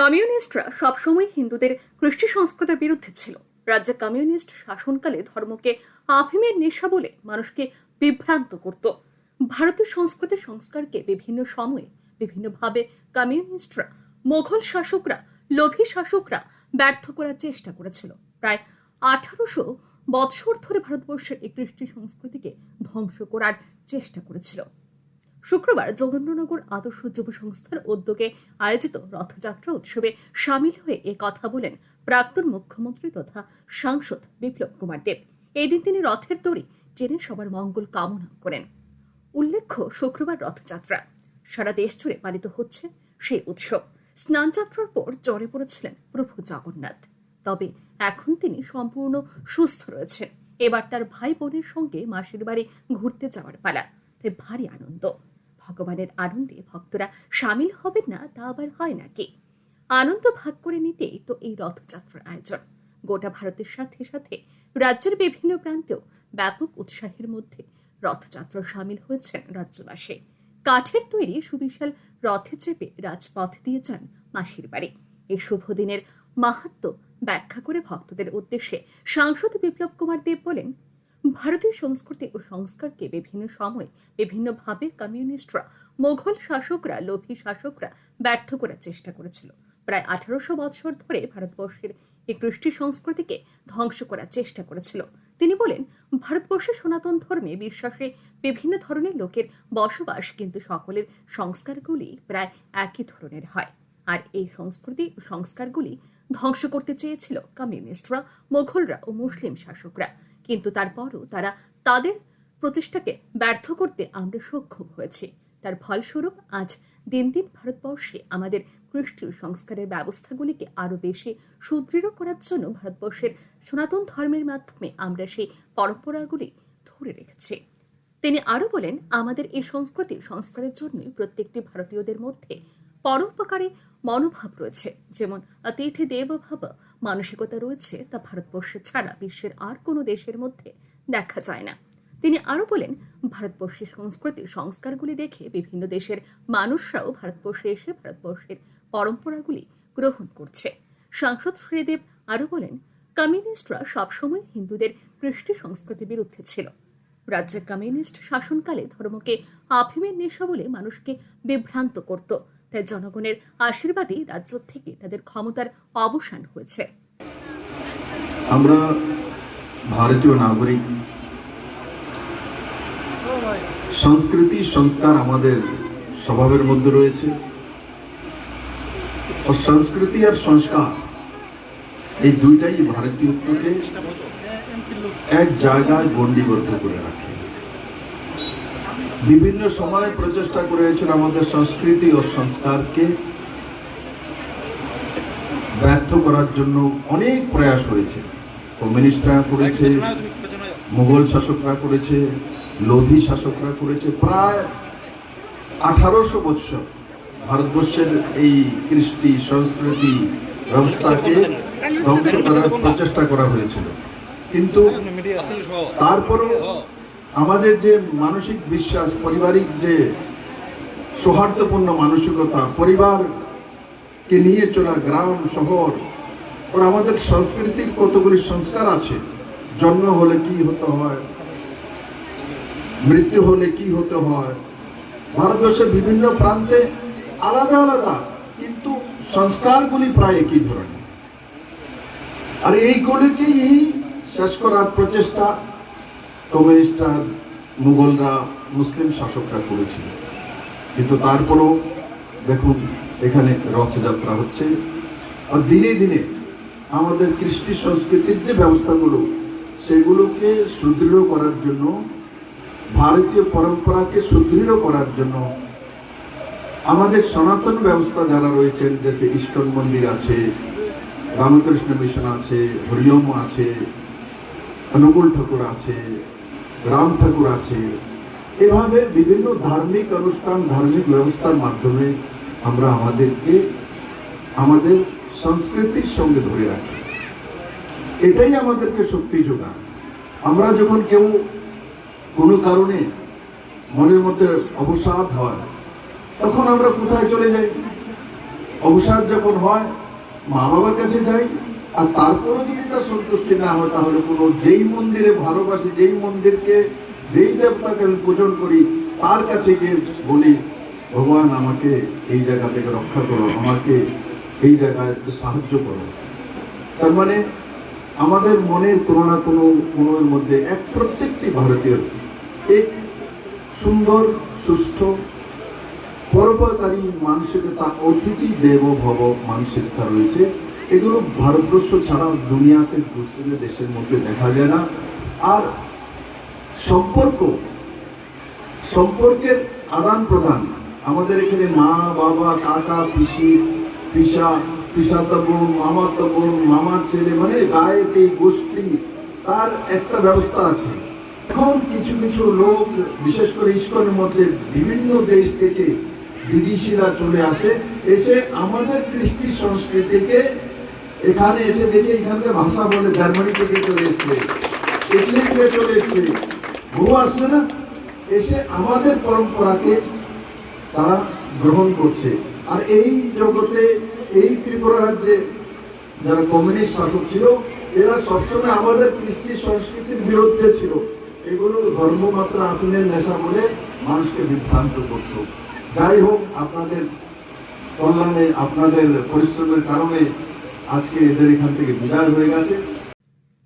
কমিউনিস্টরা সবসময় হিন্দুদের কৃষ্টি সংস্কৃতির বিরুদ্ধে ছিল। রাজ্যে কমিউনিস্ট শাসনকালে ধর্মকে আফিমের নেশা বলে মানুষকে বিভ্রান্ত করত। ভারতীয় সংস্কৃতি সংস্কারকে বিভিন্ন সময়ে বিভিন্নভাবে কমিউনিস্টরা, মোঘল শাসকরা, লোভী শাসকরা ব্যর্থ করার চেষ্টা করেছিল। প্রায় আঠারোশো বৎসর ধরে ভারতবর্ষের এই কৃষ্টি সংস্কৃতিকে ধ্বংস করার চেষ্টা করেছিল। শুক্রবার যোগেন্দ্রনগর আদর্শ যুব সংস্থার উদ্যোগে আয়োজিত রথযাত্রা উৎসবে সামিল হয়ে এ কথা বলেন প্রাক্তন মুখ্যমন্ত্রী তথা সাংসদ বিপ্লব কুমার দেব। এই দিন তিনি রথের দড়ি টেনে সবার মঙ্গল কামনা করেন। উল্লেখ্য, শুক্রবার রথযাত্রা। সারা দেশ জুড়ে পালিত হচ্ছে সেই উৎসব। স্নানযাত্রার পর জ্বরে পড়েছিলেন প্রভু জগন্নাথ। তবে এখন তিনি সম্পূর্ণ সুস্থ রয়েছেন। এবার তার ভাই বোনের সঙ্গে মাসির বাড়ি ঘুরতে যাওয়ার পালা। তাই ভারী আনন্দ। ভগবানের আনন্দে ভক্তরা সামিল হবেন না, তা আবার হয় নাকি? আনন্দ ভাগ করে নিতেই তো এই রথযাত্রার আয়োজন। গোটা ভারতের সাথে সাথে রাজ্যের বিভিন্ন প্রান্তেও ব্যাপক উৎসাহের মধ্যে রথযাত্রা সামিল হয়েছেন রাজ্যবাসী। কাঠের তৈরি সুবিশাল রথে চেপে রাজপথ দিয়ে যান মাসির বাড়ি। এই শুভ দিনের মাহাত্ম ব্যাখ্যা করে ভক্তদের উদ্দেশ্যে সাংসদ বিপ্লব কুমার দেব বলেন ভারতীয় সংস্কৃতি ও সংস্কারকে বিভিন্ন সময় বিভিন্নভাবে কমিউনিস্টরা, মোঘল শাসকরা, লোভী শাসকরা ব্যর্থ করার চেষ্টা করেছিল। প্রায় আঠারোশো বৎসর ধরে ভারতবর্ষের এই কৃষ্টি সংস্কৃতিকে ধ্বংস করার চেষ্টা করেছিল। তিনি বলেন ভারতবর্ষের সনাতন ধর্মে বিশ্বাসে বিভিন্ন ধরনের লোকের বসবাস কিন্তু সকলের সংস্কারগুলি প্রায় একই ধরনের হয়। আর এই সংস্কৃতি ও সংস্কারগুলি ধ্বংস করতে চেয়েছিল কমিউনিস্টরা, মোঘলরা ও মুসলিম শাসকরা। কিন্তু তারপরও তারা তাদের প্রচেষ্টাকে ব্যর্থ করতে আমরা সক্ষম হয়েছি। তার ফলস্বরূপ আজ দিন দিন ভারতবর্ষে আমাদের খ্রিস্টীয় সংস্কারের ব্যবস্থাগুলিকে আরও বেশি সুদৃঢ় করার জন্য ভারতবর্ষের সনাতন ধর্মের মাধ্যমে আমরা সেই পরম্পরাগুলি ধরে রেখেছি। তিনি আরও বলেন, আমাদের এই সংস্কৃতি সংস্কারের জন্যই প্রত্যেকটি ভারতীয়দের মধ্যে পরোপকারী মনোভাব রয়েছে। যেমন, অতিথি দেবভাব, মানসিকতা রয়েছে, তা ভারতবর্ষে ছাড়া বিশ্বের আর কোনো দেশের মধ্যে দেখা যায় না। তিনি আরও বলেন, ভারতবর্ষের সংস্কৃতি, সংস্কারগুলি দেখে বিভিন্ন দেশের মানুষরাও ভারতবর্ষে এসে ভারতবর্ষের পরম্পরাগুলি গ্রহণ করছে। সাংসদ শ্রীদেব আরও বলেন, কমিউনিস্টরা সবসময় হিন্দুদের কৃষ্টি সংস্কৃতির বিরুদ্ধে ছিল। রাজ্যে কমিউনিস্ট শাসনকালে ধর্মকে আফিমের নেশা বলে মানুষকে বিভ্রান্ত করত। তাই জনগণের আশীর্বাদই রাজ্য থেকে তাদের ক্ষমতার অবসান হয়েছে। আমরা ভারতীয় নাগরিক। সংস্কৃতি, সংস্কার আমাদের স্বভাবের মধ্যে রয়েছে। ও সংস্কৃতি আর সংস্কার এই দুইটাই ভারতীয়ত্বকে এক জায়গায় গণ্ডিবদ্ধ করে রাখে। বিভিন্ন সময় প্রচেষ্টা করেছেন আমাদের সংস্কৃতি ও সংস্কারকে ব্যর্থ করার জন্য অনেক প্রয়াস হয়েছে। কমিউনিস্টরা করেছে, মুঘল শাসকরা করেছে, লোধি শাসকরা করেছে। প্রায় আঠারোশো বৎসর ভারতবর্ষের এই কৃষ্টি সংস্কৃতি ব্যবস্থাকে ধ্বংস করার প্রচেষ্টা করা হয়েছিল। কিন্তু তারপরও আমাদের যে মানসিক বিশ্বাস, পারিবারিক যে সৌহার্দ্যপূর্ণ মানসিকতা, পরিবারকে নিয়ে চলা গ্রাম, শহর ওর আমাদের সংস্কৃতির কতগুলি সংস্কার আছে? জন্ম হলে কি হতে হয়? মৃত্যু হলে কি হতে হয়? ভারতবর্ষের বিভিন্ন প্রান্তে আলাদা আলাদা, কিন্তু সংস্কারগুলি প্রায় একই ধরনের। আর এইগুলিকেই শেষ করার প্রচেষ্টা কমিউনিস্টরা, মুঘলরা, মুসলিম শাসকরা করেছিল। কিন্তু তারপরও দেখুন, এখানে রথযাত্রা হচ্ছে। আর দিনে দিনে আমাদের কৃষ্টি সংস্কৃতির যে ব্যবস্থাগুলো, সেগুলোকে সুদৃঢ় করার জন্য, ভারতীয় পরম্পরাকে সুদৃঢ় করার জন্য, আমাদের সনাতন ব্যবস্থা যারা রয়েছেন, যেসে ইস্কন মন্দির আছে, রামকৃষ্ণ মিশন আছে হরিয়ম আছে, অনুকূল ঠাকুর আছে রাম ঠাকুর আছে। এভাবে বিভিন্ন ধার্মিক অনুষ্ঠান, ধার্মিক ব্যবস্থার মাধ্যমে আমরা আমাদেরকে, আমাদের সংস্কৃতির সঙ্গে ধরে রাখি। এটাই আমাদেরকে শক্তি যোগায়। আমরা যখন কেউ কোনো কারণে মনের মধ্যে অবসাদ হয়, তখন আমরা কোথায় চলে যাই? অবসাদ যখন হয় মা বাবার কাছে যাই আর তারপরে যদি তার সন্তুষ্টি না হয়, তাহলে কোনো যেই মন্দিরে ভালোবাসি, যেই মন্দিরকে যেই দেবতাকে আমি পূজন করি, তার কাছে গিয়ে বলি, ভগবান, আমাকে এই জায়গা থেকে রক্ষা করো, আমাকে এই জায়গায় একটু সাহায্য করো। তার মানে আমাদের মনের কোনো না কোনো কোনোর মধ্যে এক প্রত্যেকটি ভারতীয় এক সুন্দর সুষ্ঠ পরোপকারী মানসিকতা, অতিথি দেব ভব মানসিকতা রয়েছে। এগুলো ভারতবর্ষ ছাড়া দুনিয়াতে দুসরে দেশের মধ্যে দেখা যায় না। আর সম্পর্ক, সম্পর্কের আদান প্রদান, আমাদের এখানে মা, বাবা, কাকা, পিসি, পিসা, পিসাতো বোন মামার ছেলে মানে গায়েতে গোষ্ঠী, তার একটা ব্যবস্থা আছে। এখন কিছু কিছু লোক, বিশেষ করে ইস্কনের মধ্যে বিভিন্ন দেশ থেকে বিদেশিরা চলে আসে, এসে আমাদের কৃষ্টি সংস্কৃতিকে এখানে এসে দেখে এখানকার ভাষা বলে জার্মানি থেকে চলে এসছে ইটালি থেকে চলে এসছে। বহু আসছে না? এসে আমাদের পরম্পরাকে তারা গ্রহণ করছে। আর এই জগতে, এই ত্রিপুরা রাজ্যে যারা কমিউনিস্ট শাসক ছিল, এরা সবসময় আমাদের কৃষ্টি সংস্কৃতির বিরুদ্ধে ছিল। এগুলো ধর্মমাত্রা আফিনের নেশা বলে মানুষকে বিভ্রান্ত করত। যাই হোক, আপনাদের কল্যাণে, আপনাদের পরিশ্রমের কারণে আজকে এদের এখান থেকে বিদায় হয়ে গেছে।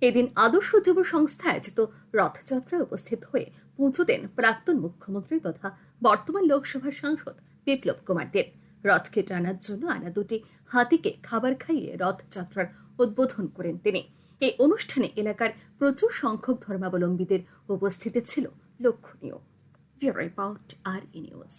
এদিন আদর্শ যুব সংস্থা আয়োজিত রথযাত্রায় উপস্থিত হয়ে পুজো দেন প্রাক্তন মুখ্যমন্ত্রী তথা বর্তমান লোকসভার সাংসদ বিপ্লব কুমার দেব। রথকে টানার জন্য আনা দুটি হাতিকে খাবার খাইয়ে রথযাত্রার উদ্বোধন করেন তিনি। এই অনুষ্ঠানে এলাকার প্রচুর সংখ্যক ধর্মাবলম্বীদের উপস্থিতি ছিল। লক্ষণীয়। রিপোর্ট আর নিউজ।